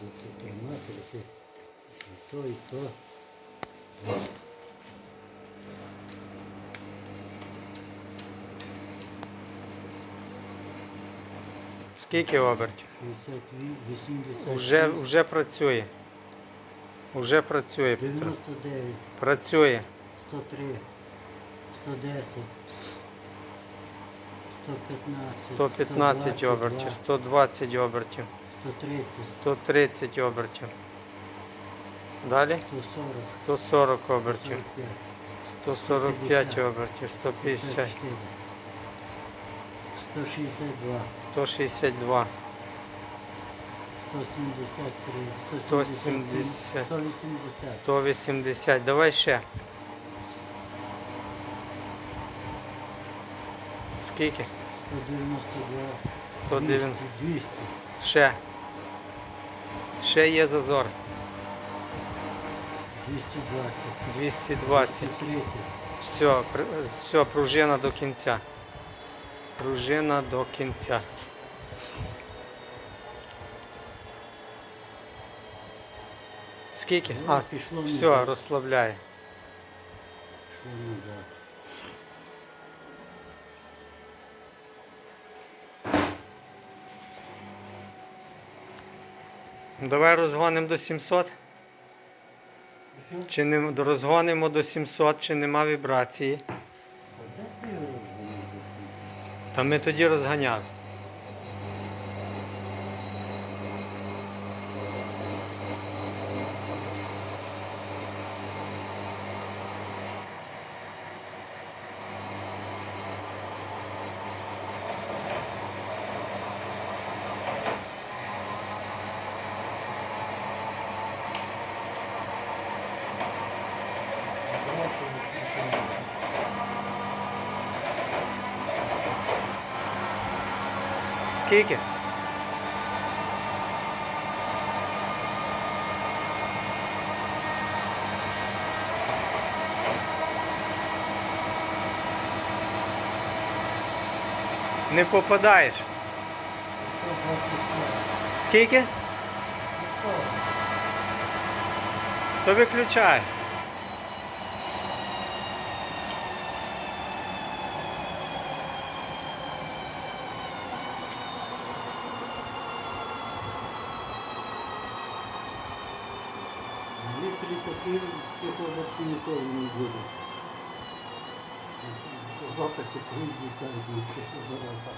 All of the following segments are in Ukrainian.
тут тримати, ти і то, і то. Скільки обертів? 60, 80, Уже, вже працює. Уже працює, Петро. 99, Працює. 103, 110, 115, 115 обертів, 120 обертів, 130, 130 обертів. Далі 140, 140 обертів, 145, 145 обертів, 150, 162, 162, 173, 170, 180, 180. Давай ще. Скільки? 192, 109. 200, Ще. Ще є зазор. 220, 220. 230, Все, все, пружина до кінця. Пружина до кінця. Скільки? Ну, А, пішло все, розслабляє. пішло назад. Давай розгонимо до 700. Чи не розгонимо до 700, чи нема вібрації. Та ми тоді розганяли. Скільки? Не попадаєш. Скільки? То виключай. Вікторі таких психологів ніколи не буде. Собака це круглі кажуть, що дорога.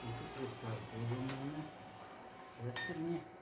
Що тут розказує? Вестерні?